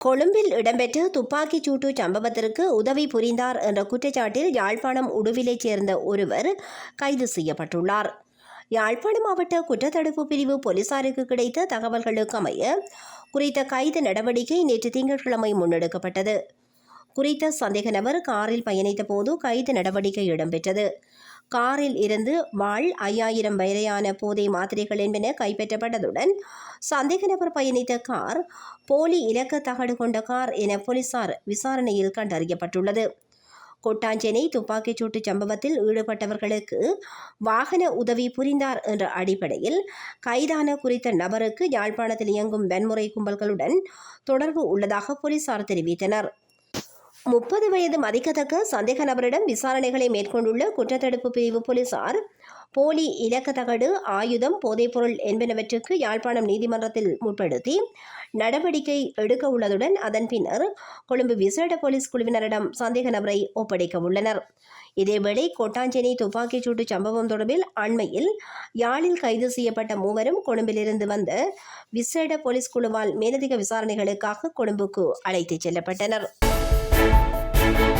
கொழும்பில் இடம்பெற்ற துப்பாக்கிச் சூட்டு சம்பவத்திற்கு உதவி புரிந்தார் என்ற குற்றச்சாட்டில் யாழ்ப்பாணம் உடுவிலைச் சேர்ந்த ஒருவர் கைது செய்யப்பட்டுள்ளார். யாழ்ப்பாணம் மாவட்ட குற்றத்தடுப்பு பிரிவு போலீசாருக்கு கிடைத்த தகவல்களுக்கு அமைய குறித்த கைது நடவடிக்கை நேற்று திங்கட்கிழமை முன்னெடுக்கப்பட்டது. குறித்த சந்தேக நபர் காரில் பயணித்த போது கைது நடவடிக்கை இடம்பெற்றது. காரில் இருந்து வாழ் ஐயாயிரம் வரையான போதை மாத்திரைகள் என்பன கைப்பற்றப்பட்டதுடன் சந்தேக நபர் பயணித்த கார் போலி இலக்க தகடு கொண்ட கார் என போலீசார் விசாரணையில் கண்டறியப்பட்டுள்ளது. கொட்டாஞ்சேனை துப்பாக்கிச்சூட்டு சம்பவத்தில் ஈடுபட்டவர்களுக்கு வாகன உதவி புரிந்தார் என்ற அடிப்படையில் கைதான குறித்த நபருக்கு யாழ்ப்பாணத்தில் இயங்கும் வன்முறை கும்பல்களுடன் தொடர்பு உள்ளதாக போலீசார் தெரிவித்தனர். முப்பது வயது மதிக்கத்தக்க சந்தேக நபரிடம் விசாரணைகளை மேற்கொண்டுள்ள குற்றத்தடுப்பு பிரிவு போலீசார் போலி இலக்க தகடு ஆயுதம் போதைப்பொருள் என்பனவற்றுக்கு யாழ்ப்பாணம் நீதிமன்றத்தில் முற்படுத்தி நடவடிக்கை எடுக்க உள்ளதுடன் அதன் பின்னர் கொழும்பு விசேட போலீஸ் குழுவினரிடம் சந்தேக நபரை ஒப்படைக்க உள்ளனர். இதேவேளை கொட்டாஞ்சேனை துப்பாக்கிச் சூட்டு சம்பவம் தொடர்பில் அண்மையில் யாழில் கைது செய்யப்பட்ட மூவரும் கொழும்பிலிருந்து வந்த விசேட போலீஸ் குழுவால் மேலதிக விசாரணைகளுக்காக கொழும்புக்கு அழைத்துச் செல்லப்பட்டனர். Thank you.